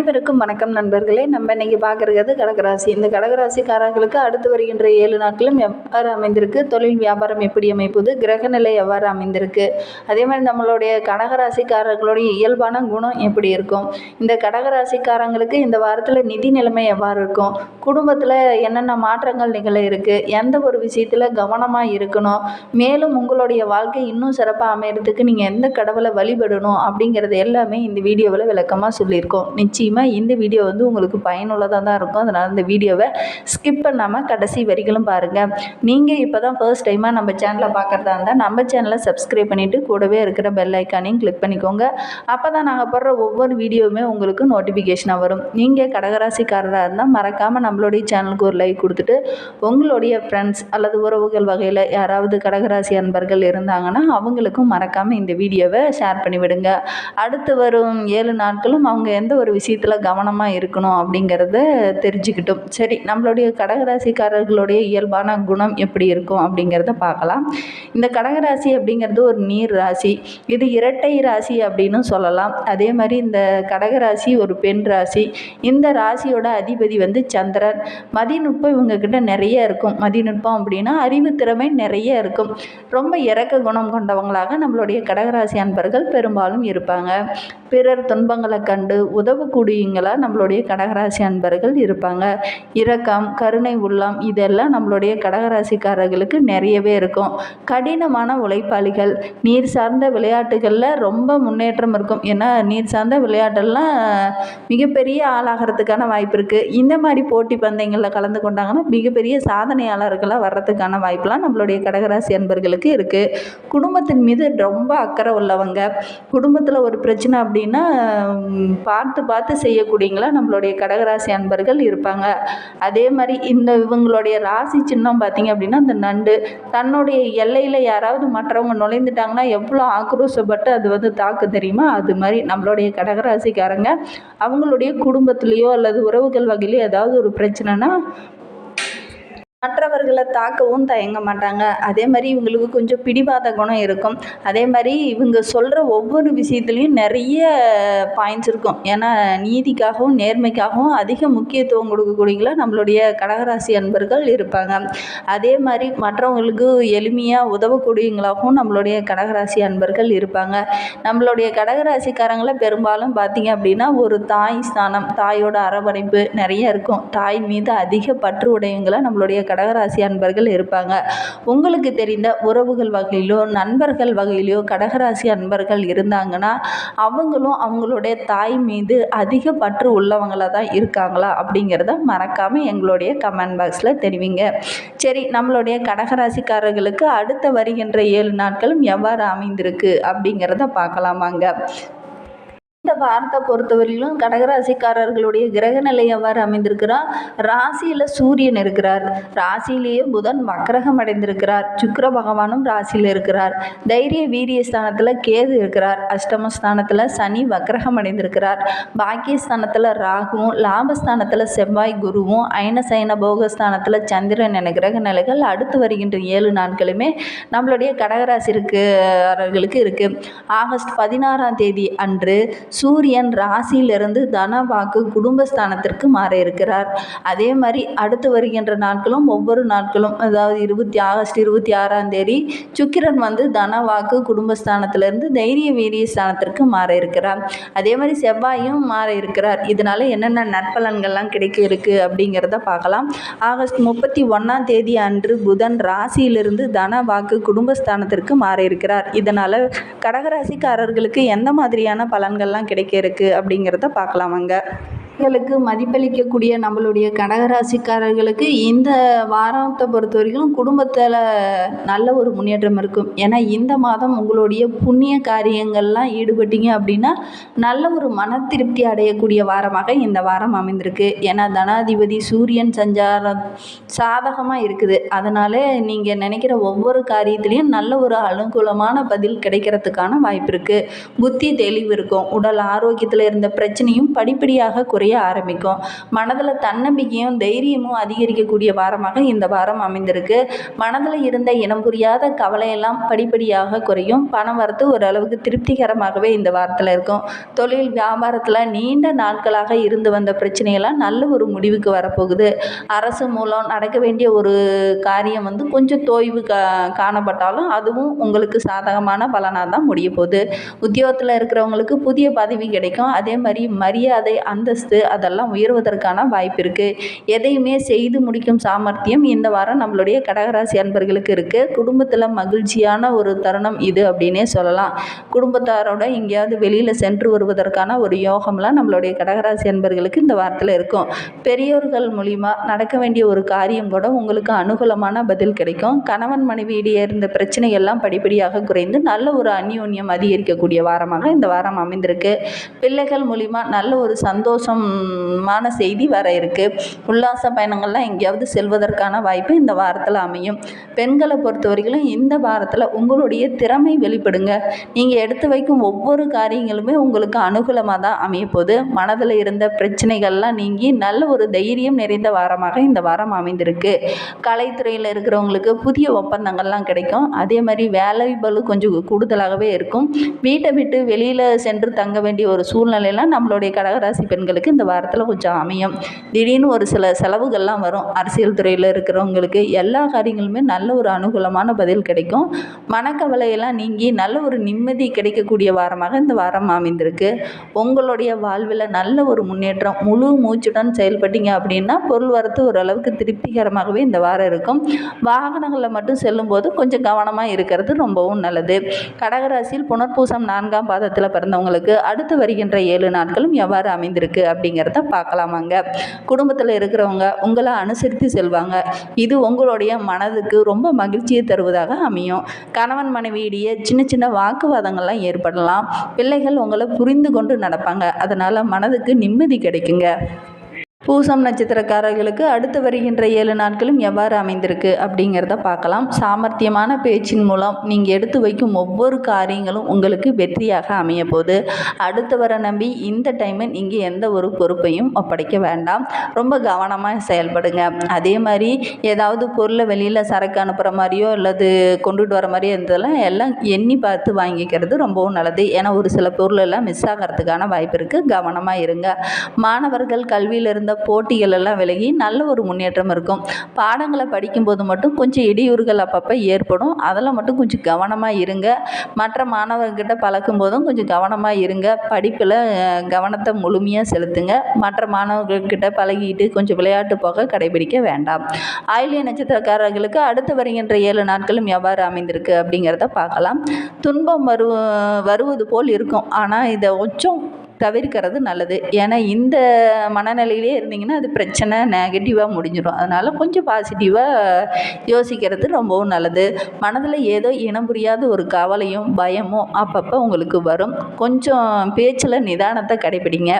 அனைவருக்கும் வணக்கம் நண்பர்களே. நம்ம இன்னைக்கு பார்க்குறது கடகராசி. இந்த கடகராசிக்காரர்களுக்கு அடுத்து வருகின்ற ஏழு நாட்களும் எவ்வாறு அமைந்திருக்கு? தொழில் வியாபாரம் எப்படி அமைப்புது? கிரகநிலை எவ்வாறு அமைந்திருக்கு? அதே மாதிரி நம்மளுடைய கடகராசிக்காரர்களுடைய இயல்பான குணம் எப்படி இருக்கும்? இந்த கடகராசிக்காரங்களுக்கு இந்த வாரத்தில் நிதி நிலைமை எவ்வாறு இருக்கும்? குடும்பத்தில் என்னென்ன மாற்றங்கள் நிகழ இருக்குது எந்த ஒரு விஷயத்தில் கவனமாக இருக்கணும்? மேலும் உங்களுடைய வாழ்க்கை இன்னும் சிறப்பாக அமையறதுக்கு நீங்கள் எந்த கடவுளை வழிபடணும்? அப்படிங்கிறது எல்லாமே இந்த வீடியோவில் விளக்கமாக சொல்லியிருக்கோம். நிச்சயமாக இந்த வீடியோ வந்து உங்களுக்கு பயனுள்ளதாக தான் இருக்கும். அதனால் இந்த வீடியோவை ஸ்கிப் பண்ணாமல் கடைசி வரிகளும் பாருங்கள் நீங்கள் இப்போ தான் ஃபர்ஸ்ட் டைமாக நம்ம சேனலை பார்க்குறதா இருந்தால் நம்ம சேனலை சப்ஸ்கிரைப் பண்ணிவிட்டு கூடவே இருக்கிற பெல் ஐக்கானையும் கிளிக் பண்ணிக்கோங்க. அப்போ தான் நாங்கள் போடுற ஒவ்வொரு வீடியோவுமே உங்களுக்கு நோட்டிஃபிகேஷனாக வரும். நீங்கள் கடகராசிக்காரராக இருந்தால் மறக்காமல் நம்மளுடைய சேனலுக்கு ஒரு லைக் கொடுத்துட்டு உங்களுடைய ஃப்ரெண்ட்ஸ் அல்லது உறவுகள் வகையில் யாராவது கடகராசி அன்பர்கள் இருந்தாங்கன்னா அவங்களுக்கும் மறக்காமல் இந்த வீடியோவை ஷேர் பண்ணிவிடுங்க. அடுத்து வரும் ஏழு நாட்களும் அவங்க எந்த ஒரு விஷயத்தில் கவனமாக இருக்கணும் அப்படிங்கிறத தெரிஞ்சுக்கிட்டும். சரி நம்மளுடைய கடகராசிக்காரர்களுடைய இயல்பான குணம் எப்படி இருக்கும் அப்படிங்கிறத பார்க்கலாம். இந்த கடகராசி அப்படிங்கிறது ஒரு நீர் ராசி. இது இரட்டை ராசி அப்படின்னு சொல்லலாம். அதே மாதிரி இந்த கடகராசி ஒரு பெண் ராசி. இந்த ராசியோட அதிபதி வந்து சந்திரன். மதிநுட்பம் இவங்கக்கிட்ட நிறைய இருக்கும். மதிநுட்பம் அப்படின்னா அறிவு திறமை நிறைய இருக்கும். ரொம்ப இறக்க குணம் கொண்டவங்களாக நம்மளுடைய கடகராசி அன்பர்கள் பெரும்பாலும் இருப்பாங்க. பிறர் துன்பங்களை கண்டு உதவக்கூடியவங்களா நம்மளுடைய கடகராசி அன்பர்கள் இருப்பாங்க. இரக்கம் கருணை உள்ளம் இதெல்லாம் நம்மளுடைய கடகராசிக்காரர்களுக்கு நிறையவே இருக்கும். கடினமான உழைப்பாளிகள். நீர் சார்ந்த விளையாட்டுகளில் ரொம்ப முன்னேற்றம் இருக்கும். ஏன்னா நீர் சார்ந்த விளையாட்டெல்லாம் மிகப்பெரிய ஆளாகிறதுக்கான வாய்ப்பு இருக்குது இந்த மாதிரி போட்டி பந்தயங்களில் கலந்து கொண்டாங்கன்னா மிகப்பெரிய சாதனையாளர்களாக வர்றதுக்கான வாய்ப்பெலாம் நம்மளுடைய கடகராசி அன்பர்களுக்கு இருக்குது குடும்பத்தின் மீது ரொம்ப அக்கறை உள்ளவங்க. குடும்பத்தில் ஒரு பிரச்சனை அப்படின்னா பார்த்து பார்த்து செய்யக்கூடியங்களா நம்மளுடைய கடகராசி அன்பர்கள் இருப்பாங்க. அதே மாதிரி இந்த இவங்களுடைய ராசி சின்னம் பார்த்திங்க அப்படின்னா அந்த நண்டு. தன்னுடைய எல்லையில் யாராவது மற்றவங்க நுழைந்துட்டாங்கன்னா எவ்வளோ ஆக்ரோஷப்பட்டு அது வந்து தாக்கு தெரியுமா? அது மாதிரி நம்மளுடைய கடகராசிக்காரங்க அவங்களுடைய குடும்பத்துலேயோ அல்லது உறவுகள் வகையிலையோ ஏதாவது ஒரு பிரச்சனைனா மற்றவர்களை தாக்கவும் தயங்க மாட்டாங்க. அதே மாதிரி இவங்களுக்கு கொஞ்சம் பிடிவாத குணம் இருக்கும். அதே மாதிரி இவங்க சொல்கிற ஒவ்வொரு விஷயத்துலையும் நிறைய பாயிண்ட்ஸ் இருக்கும். ஏன்னா நீதிக்காகவும் நேர்மைக்காகவும் அதிக முக்கியத்துவம் கொடுக்கக்கூடியங்களா நம்மளுடைய கடகராசி அன்பர்கள் இருப்பாங்க. அதே மாதிரி மற்றவங்களுக்கு எளிமையாக உதவக்கூடியவங்களாகவும் நம்மளுடைய கடகராசி அன்பர்கள் இருப்பாங்க. நம்மளுடைய கடகராசிக்காரங்களை பெரும்பாலும் பார்த்தீங்க அப்படின்னா ஒரு தாய் ஸ்தானம் தாயோட அரவணைப்பு நிறைய இருக்கும். தாய் மீது அதிக பற்று உடையவங்களை நம்மளுடைய கடகராசி அன்பர்கள் இருப்பாங்க. உங்களுக்கு தெரிந்த உறவுகள் வகையிலோ நண்பர்கள் வகையிலையோ கடகராசி அன்பர்கள் இருந்தாங்கன்னா அவங்களும் அவங்களுடைய தாய் மீது அதிக பற்று உள்ளவங்களாக தான் இருக்காங்களா அப்படிங்கிறத மறக்காமல் எங்களுடைய கமெண்ட் பாக்ஸில் தெரிவிங்க. சரி நம்மளுடைய கடகராசிக்காரர்களுக்கு அடுத்த வருகின்ற ஏழு நாட்களும் எவ்வாறு அமைந்திருக்கு அப்படிங்கிறத பார்க்கலாமாங்க. இந்த வாரத்தை பொறுத்தவரையிலும் கடகராசிக்காரர்களுடைய கிரக நிலை எவ்வாறு அமைந்திருக்கிறார் ராசியில் சூரியன் இருக்கிறார். ராசியிலேயே புதன் வக்ரகம் அடைந்திருக்கிறார். சுக்கர பகவானும் ராசியில் இருக்கிறார். தைரிய வீரிய ஸ்தானத்தில் கேது இருக்கிறார். அஷ்டமஸ்தானத்தில் சனி வக்ரகம் அடைந்திருக்கிறார். பாக்கியஸ்தானத்தில் ராகுவும் லாபஸ்தானத்தில் செவ்வாய் குருவும் அயனசயன போகஸ்தானத்தில் சந்திரன் என கிரக நிலைகள் அடுத்து வருகின்ற ஏழு நாட்களுமே நம்மளுடைய கடகராசிருக்கு இருக்குது ஆகஸ்ட் பதினாறாம் தேதி அன்று சூரியன் ராசியிலிருந்து தனவாக்கு குடும்பஸ்தானத்திற்கு மாற இருக்கிறார் அதே மாதிரி அடுத்து வருகின்ற நாட்களும் ஒவ்வொரு நாட்களும் அதாவது இருபத்தி ஆகஸ்ட் இருபத்தி ஆறாம் தேதி சுக்கிரன் வந்து தனவாக்கு குடும்பஸ்தானத்திலிருந்து தைரிய வீரிய ஸ்தானத்திற்கு மாற இருக்கிறார் அதே மாதிரி செவ்வாயும் மாற இருக்கிறார் இதனால என்னென்ன நற்பலன்கள்லாம் கிடைக்க இருக்கு அப்படிங்கிறத பார்க்கலாம். ஆகஸ்ட் முப்பத்தி ஒன்றாம் தேதி அன்று புதன் ராசியிலிருந்து தன வாக்கு குடும்பஸ்தானத்திற்கு மாற இருக்கிறார் இதனால் கடகராசிக்காரர்களுக்கு எந்த மாதிரியான பலன்கள்லாம் கிடைக்க இருக்கு அப்படிங்கிறத பார்க்கலாம் வாங்க ங்களுக்கு மதிப்பளிக்கக்கூடிய நம்மளுடைய கடகராசிக்காரர்களுக்கு இந்த வாரத்தை பொறுத்த வரைக்கும் குடும்பத்தில் நல்ல ஒரு முன்னேற்றம் இருக்கும். ஏன்னா இந்த மாதம் உங்களுடைய புண்ணிய காரியங்கள்லாம் ஈடுபட்டீங்க அப்படின்னா நல்ல ஒரு மன திருப்தி அடையக்கூடிய வாரமாக இந்த வாரம் அமைந்திருக்கு. ஏன்னா தனாதிபதி சூரியன் சஞ்சாரம் சாதகமாக இருக்குது. அதனால் நீங்கள் நினைக்கிற ஒவ்வொரு காரியத்திலையும் நல்ல ஒரு அனுகூலமான பதில் கிடைக்கிறதுக்கான வாய்ப்பு இருக்குது புத்தி தெளிவு இருக்கும். உடல் ஆரோக்கியத்தில் இருந்த பிரச்சனையும் படிப்படியாக குறைய குறைய ஆரம்பிக்கும். மனதில் தன்னம்பிக்கையும் தைரியமும் அதிகரிக்கக்கூடிய வாரமாக இந்த வாரம் அமைந்திருக்கு. மனதில் இருந்த இனம் புரியாத கவலையெல்லாம் படிப்படியாக குறையும். பணம் வரத்து ஓரளவுக்கு திருப்திகரமாகவே இந்த வாரத்தில் இருக்கும். தொழில் வியாபாரத்தில் நீண்ட நாட்களாக இருந்து வந்த பிரச்சனையெல்லாம் நல்ல ஒரு முடிவுக்கு வரப்போகுது. அரசு மூலம் நடக்க வேண்டிய ஒரு காரியம் வந்து கொஞ்சம் தோய்வு கா காணப்பட்டாலும் அதுவும் உங்களுக்கு சாதகமான பலனாக தான் முடிய போகுது உத்தியோகத்தில் இருக்கிறவங்களுக்கு புதிய பதவி கிடைக்கும். அதே மாதிரி மரியாதை அந்தஸ்து அதெல்லாம் உயர்வதற்கான வாய்ப்பு இருக்குது எதையுமே செய்து முடிக்கும் சாமர்த்தியம் இந்த வாரம் நம்மளுடைய கடகராசி அன்பர்களுக்கு இருக்குது குடும்பத்தில் மகிழ்ச்சியான ஒரு தருணம் இது அப்படின்னே சொல்லலாம். குடும்பத்தாரோட எங்கேயாவது வெளியில் சென்று வருவதற்கான ஒரு யோகம்லாம் நம்மளுடைய கடகராசி அன்பர்களுக்கு இந்த வாரத்தில் இருக்கும். பெரியோர்கள் மூலிமா நடக்க வேண்டிய ஒரு காரியம் கூட உங்களுக்கு அனுகூலமான பதில் கிடைக்கும். கணவன் மனைவியிடையே இருந்த பிரச்சனை எல்லாம் படிப்படியாக குறைந்து நல்ல ஒரு அந்யோன்யம் அதிகரிக்கக்கூடிய வாரமாக இந்த வாரம் அமைந்திருக்கு. பிள்ளைகள் மூலிமா நல்ல ஒரு சந்தோஷம் சந்தோஷமான செய்தி வர இருக்கு. உல்லாச பயணங்கள்லாம் எங்கேயாவது செல்வதற்கான வாய்ப்பு இந்த வாரத்தில் அமையும். பெண்களை பொறுத்த வரைக்கும் இந்த வாரத்தில் உங்களுடைய திறமை வெளிப்படுங்க. நீங்கள் எடுத்து வைக்கும் ஒவ்வொரு காரியங்களுமே உங்களுக்கு அனுகூலமாக தான் அமைய போகுது. மனதில் இருந்த பிரச்சனைகள்லாம் நீங்கி நல்ல ஒரு தைரியம் நிறைந்த வாரமாக இந்த வாரம் அமைந்திருக்கு. கலைத்துறையில் இருக்கிறவங்களுக்கு புதிய ஒப்பந்தங்கள்லாம் கிடைக்கும். அதே மாதிரி வேலை பளு கொஞ்சம் கூடுதலாகவே இருக்கும். வீட்டை விட்டு வெளியில் சென்று தங்க வேண்டிய ஒரு சூழ்நிலையெல்லாம் நம்மளுடைய கடகராசி பெண்களுக்கு இந்த இந்த வாரத்தில் கொஞ்சம் அமையும். திடீர்னு ஒரு சில செலவுகள்லாம் வரும். அரசியல் துறையில் இருக்கிறவங்களுக்கு எல்லா காரியங்களுமே நல்ல ஒரு அனுகூலமான பதில் கிடைக்கும். மனக்கவலையெல்லாம் நீங்கி நல்ல ஒரு நிம்மதி கிடைக்கக்கூடிய வாரமாக இந்த வாரம் அமைந்திருக்கு. உங்களுடைய வாழ்வில் நல்ல ஒரு முன்னேற்றம் முழு மூச்சுடன் செயல்பட்டீங்க அப்படின்னா பொருள் வரத்து ஓரளவுக்கு திருப்திகரமாகவே இந்த வாரம் இருக்கும். வாகனங்களில் மட்டும் செல்லும்போது கொஞ்சம் கவனமாக இருக்கிறது ரொம்பவும் நல்லது. கடகராசியில் புனர்பூசம் நான்காம் பாதத்தில் பிறந்தவங்களுக்கு அடுத்து வருகின்ற ஏழு நாட்களும் எவ்வாறு அமைந்திருக்கு அப்படிங்கிறத பார்க்கலாமாங்க. குடும்பத்தில் இருக்கிறவங்க உங்களை அனுசரித்து செல்வாங்க. இது உங்களுடைய மனதுக்கு ரொம்ப மகிழ்ச்சியை தருவதாக அமையும். கணவன் மனைவியிடையே சின்ன சின்ன வாக்குவாதங்கள்லாம் ஏற்படலாம். பிள்ளைகள் உங்களை புரிந்து கொண்டு நடப்பாங்க. அதனால் மனதுக்கு நிம்மதி கிடைக்குங்க. பூசம் நட்சத்திரக்காரர்களுக்கு அடுத்து வருகின்ற ஏழு நாட்களும் எவ்வாறு அமைந்திருக்கு அப்படிங்கிறத பார்க்கலாம். சாமர்த்தியமான பேச்சின் மூலம் நீங்கள் எடுத்து வைக்கும் ஒவ்வொரு காரியங்களும் உங்களுக்கு வெற்றியாக அமைய போகுது. வர நம்பி இந்த டைமில் நீங்கள் எந்த ஒரு பொறுப்பையும் ஒப்படைக்க வேண்டாம். ரொம்ப கவனமாக செயல்படுங்க. அதே மாதிரி ஏதாவது பொருளை வெளியில் சரக்கு அனுப்புகிற மாதிரியோ அல்லது கொண்டுட்டு வர மாதிரியோ இருந்ததெல்லாம் எல்லாம் எண்ணி பார்த்து வாங்கிக்கிறது ரொம்பவும் நல்லது. ஏன்னா ஒரு சில பொருளெல்லாம் மிஸ் ஆகிறதுக்கான வாய்ப்பு இருக்குது கவனமாக இருங்க. மாணவர்கள் கல்வியில் இருந்த போட்டிகள் எல்லாம் விலகி நல்ல ஒரு முன்னேற்றம் இருக்கும். பாடங்களை படிக்கும்போது மட்டும் கொஞ்சம் இடையூறுகள் அப்பப்போ ஏற்படும். அதெல்லாம் மட்டும் கொஞ்சம் கவனமாக இருங்க. மற்ற மாணவர்கிட்ட பழக்கும் போதும் கொஞ்சம் கவனமாக இருங்க. படிப்பில் கவனத்தை முழுமையாக செலுத்துங்க. மற்ற மாணவர்கள்கிட்ட பழகிட்டு கொஞ்சம் விளையாட்டு போக கடைபிடிக்க வேண்டாம். ஆயிலிய நட்சத்திரக்காரர்களுக்கு அடுத்து வருகின்ற ஏழு நாட்களும் எவ்வாறு அமைந்திருக்கு அப்படிங்கிறத பார்க்கலாம். துன்பம் வரு வருவது போல் இருக்கும். ஆனால் இதை உச்சம் தவிர்க்கிறது நல்லது. ஏன்னா இந்த மனநிலையிலே இருந்தீங்கன்னா அது பிரச்சனை நெகட்டிவாக முடிஞ்சிடும் அதனால் கொஞ்சம் பாசிட்டிவாக யோசிக்கிறது ரொம்பவும் நல்லது. மனதில் ஏதோ இனம் புரியாத ஒரு கவலையும் பயமும் அப்பப்போ உங்களுக்கு வரும். கொஞ்சம் பேச்சில் நிதானத்தை கடைபிடிங்க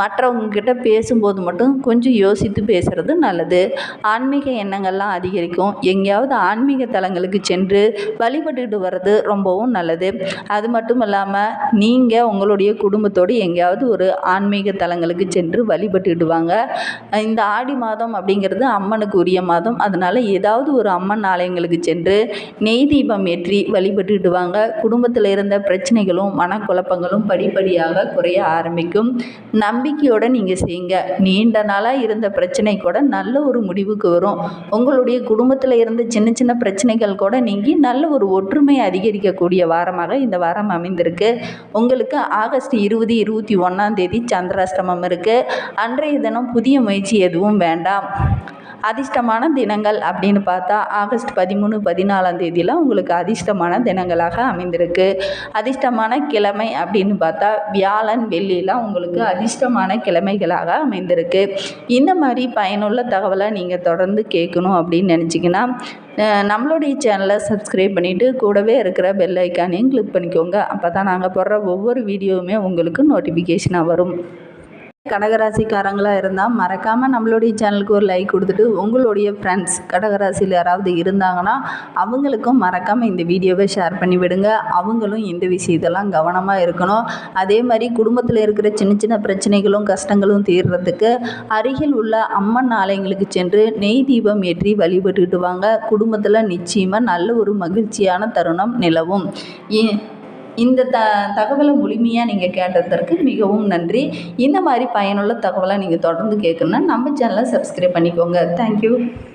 மற்றவங்கக்கிட்ட பேசும்போது மட்டும் கொஞ்சம் யோசித்து பேசுகிறது நல்லது. ஆன்மீக எண்ணங்கள்லாம் அதிகரிக்கும். எங்கேயாவது ஆன்மீக தலங்களுக்கு சென்று வழிபட்டுக்கிட்டு வர்றது ரொம்பவும் நல்லது. அது மட்டும் இல்லாமல் நீங்கள் உங்களுடைய குடும்பத்தோடு எங்கேயாவது ஒரு ஆன்மீக தலங்களுக்கு சென்று வழிபட்டுடுவாங்க. இந்த ஆடி மாதம் அப்படிங்கிறது அம்மனுக்கு உரிய மாதம். அதனால் ஏதாவது ஒரு அம்மன் ஆலயங்களுக்கு சென்று நெய் தீபம் ஏற்றி வழிபட்டுடுவாங்க. குடும்பத்தில் இருந்த பிரச்சனைகளும் மனக்குழப்பங்களும் படிப்படியாக குறைய ஆரம்பிக்கும். நம்பிக்கையோடு நீங்கள் செய்யுங்க. நீண்ட நாளாக இருந்த பிரச்சனை கூட நல்ல ஒரு முடிவுக்கு வரும். உங்களுடைய குடும்பத்தில் இருந்த சின்ன சின்ன பிரச்சனைகள் கூட நீங்கி நல்ல ஒரு ஒற்றுமை அதிகரிக்கக்கூடிய வாரமாக இந்த வாரம் அமைந்திருக்கு. உங்களுக்கு ஆகஸ்ட் இருபது இருபத்தி இருபத்தி ஒன்றாந்தேதி சந்திராஷ்டமம் இருக்குது அன்றைய தினம் புதிய முயற்சி எதுவும் வேண்டாம். அதிர்ஷ்டமான தினங்கள் அப்படின்னு பார்த்தா ஆகஸ்ட் பதிமூணு பதினாலாம் தேதியெலாம் உங்களுக்கு அதிர்ஷ்டமான தினங்களாக அமைந்திருக்கு. அதிர்ஷ்டமான கிழமை அப்படின்னு பார்த்தா வியாழன் வெள்ளிலாம் உங்களுக்கு அதிர்ஷ்டமான கிழமைகளாக அமைந்திருக்கு. இந்த மாதிரி பயனுள்ள தகவலை நீங்கள் தொடர்ந்து கேட்கணும் அப்படின்னு நினச்சிங்கன்னா நம்மளுடைய சேனலை சப்ஸ்கிரைப் பண்ணிவிட்டு கூடவே இருக்கிற பெல் ஐக்கானையும் கிளிக் பண்ணிக்கோங்க. அப்போ தான் நாங்கள் போடுற ஒவ்வொரு வீடியோவுமே உங்களுக்கு நோட்டிஃபிகேஷனாக வரும். கடகராசிக்காரங்களாக இருந்தால் மறக்காமல் நம்மளுடைய சேனலுக்கு ஒரு லைக் கொடுத்துட்டு உங்களுடைய ஃப்ரெண்ட்ஸ் கடகராசியில் யாராவது இருந்தாங்கன்னா அவங்களுக்கும் மறக்காமல் இந்த வீடியோவை ஷேர் பண்ணி விடுங்க. அவங்களும் இந்த விஷயத்தெல்லாம் கவனமாக இருக்கணும். அதே மாதிரி குடும்பத்தில் இருக்கிற சின்ன சின்ன பிரச்சனைகளும் கஷ்டங்களும் தீர்றதுக்கு அருகில் உள்ள அம்மன் ஆலயங்களுக்கு சென்று நெய் தீபம் ஏற்றி வழிபட்டுக்கிட்டு வாங்க. குடும்பத்தில் நிச்சயமாக நல்ல ஒரு மகிழ்ச்சியான தருணம் நிலவும். ஏன் இந்த த தகவலை முழுமையாக நீங்கள் கேட்டதற்கு மிகவும் நன்றி. இந்த மாதிரி பயனுள்ள தகவலை நீங்கள் தொடர்ந்து கேட்கணுன்னா நம்ம சேனலை சப்ஸ்கிரைப் பண்ணிக்கோங்க. தேங்க்யூ